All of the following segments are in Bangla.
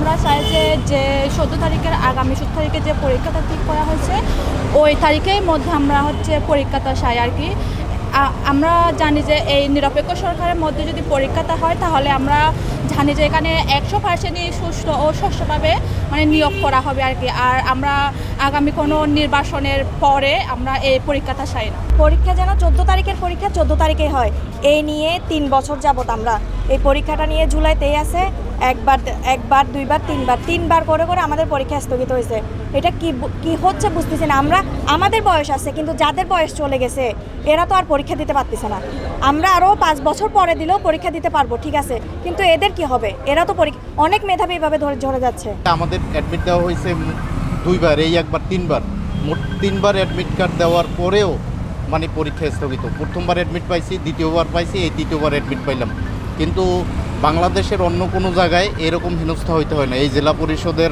আমরা চাই যে যে চোদ্দ তারিখের আগামী চোদ্দ তারিখে যে পরীক্ষাটা ঠিক করা হয়েছে, ওই তারিখের মধ্যে আমরা হচ্ছে পরীক্ষাটা চাই আর কি। আমরা জানি যে এই নিরপেক্ষ সরকারের মধ্যে যদি পরীক্ষাটা হয়, তাহলে আমরা জানি যে এখানে একশো পার্সেন্টই সুস্থ ও স্বচ্ছভাবে মানে নিয়োগ করা হবে আর কি। আর আমরা আগামী কোনো নির্বাচনের পরে আমরা এই পরীক্ষাটা চাই না। পরীক্ষা যেন চোদ্দ তারিখের পরীক্ষা চোদ্দ তারিখে হয়, এই নিয়ে তিন বছর যাবত আমরা। এই পরীক্ষাটা নিয়ে জুলাইতেই আছে একবার একবার, দুইবার, তিনবার তিনবার করে করে আমাদের পরীক্ষা স্থগিত হয়েছে। এটা কি কি হচ্ছে বুঝতেছি না। আমরা, আমাদের বয়স আছে, কিন্তু যাদের বয়স চলে গেছে, এরা তো আর পরীক্ষা দিতে পারতেছে না। আমরা আরও পাঁচ বছর পরে দিলেও পরীক্ষা দিতে পারব, ঠিক আছে। কিন্তু এদের কি হবে? এরা তো পরীক্ষা অনেক মেধাবী এভাবে ধরে ঝরে যাচ্ছে। আমাদের অ্যাডমিট দেওয়া হয়েছে দুইবার, এই একবার, তিনবার। মোট তিনবার অ্যাডমিট কার্ড দেওয়ার পরেও মানে পরীক্ষা স্থগিত। প্রথমবার অ্যাডমিট পাইছি, দ্বিতীয়বার পাইছি, এই তৃতীয়বার অ্যাডমিট পাইলাম। কিন্তু বাংলাদেশের অন্য কোনো জায়গায় এরকম হেনস্থা হইতে হয় না। এই জেলা পরিষদের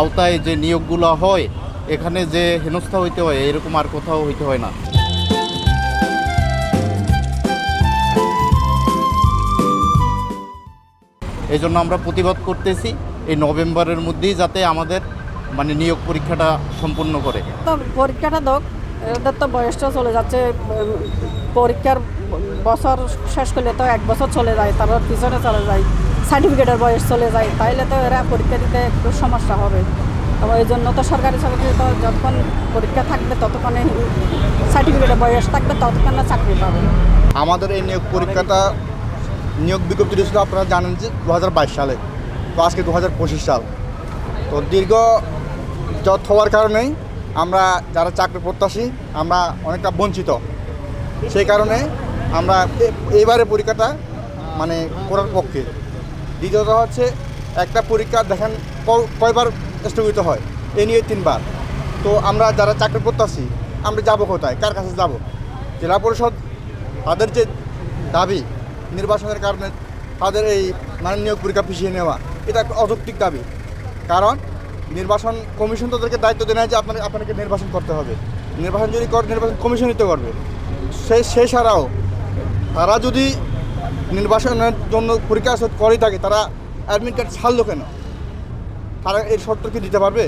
আওতায় যে নিয়োগগুলো হয়, এখানে যে হেনস্থা হইতে হয়, এরকম আর কোথাও হইতে হয় না। এই জন্য আমরা প্রতিবাদ করতেছি এই নভেম্বরের মধ্যেই যাতে আমাদের মানে নিয়োগ পরীক্ষাটা সম্পূর্ণ করে। পরীক্ষাটা দোক এদের তো বয়সটা চলে যাচ্ছে পরীক্ষার বছর শেষ করলে তো এক বছর চলে যায়, তারপর পিছনে চলে যায় সার্টিফিকেটের বয়স চলে যায়, তাইলে তো এরা পরীক্ষা দিতে একটু সমস্যা হবে। তো এই জন্য তো সরকারি চাকরি তো যতক্ষণ পরীক্ষা থাকবে ততক্ষণে সার্টিফিকেটের বয়স থাকবে, ততক্ষণে চাকরি পাবে। আমাদের এই নিয়োগ পরীক্ষাটা নিয়োগ বিজ্ঞপ্তি দিয়েছিল, আপনারা জানেন যে দু হাজার বাইশ সালে, তো আজকে দু হাজার পঁচিশ সাল। তো দীর্ঘ যত হওয়ার কারণেই আমরা যারা চাকরি প্রত্যাশী, আমরা অনেকটা বঞ্চিত। সেই কারণে আমরা এ- এইবারের পরীক্ষাটা মানে করার পক্ষে। দ্বিতীয়ত হচ্ছে, একটা পরীক্ষা দেখেন কয়বার স্থগিত হয়, এ নিয়ে তিনবার। তো আমরা যারা চাকরি প্রত্যাশী আমরা যাব কোথায়, কার কাছে যাব? জেলা পরিষদ, তাদের যে দাবি, নির্বাচনের কারণে তাদের এই মানে নিয়োগ পরীক্ষা পিছিয়ে নেওয়া, এটা একটা অযৌক্তিক দাবি। কারণ, নির্বাচন কমিশন তাদেরকে দায়িত্ব দেয় যে আপনাকে আপনাকে নির্বাচন করতে হবে। নির্বাচন যদি করে, নির্বাচন কমিশনই তো করবে। সে সে ছাড়াও তারা যদি নির্বাচনের জন্য পরীক্ষা করেই থাকে, তারা অ্যাডমিট কার্ড ছাড়লো কেন? তারা এই শর্ত কি দিতে পারবে?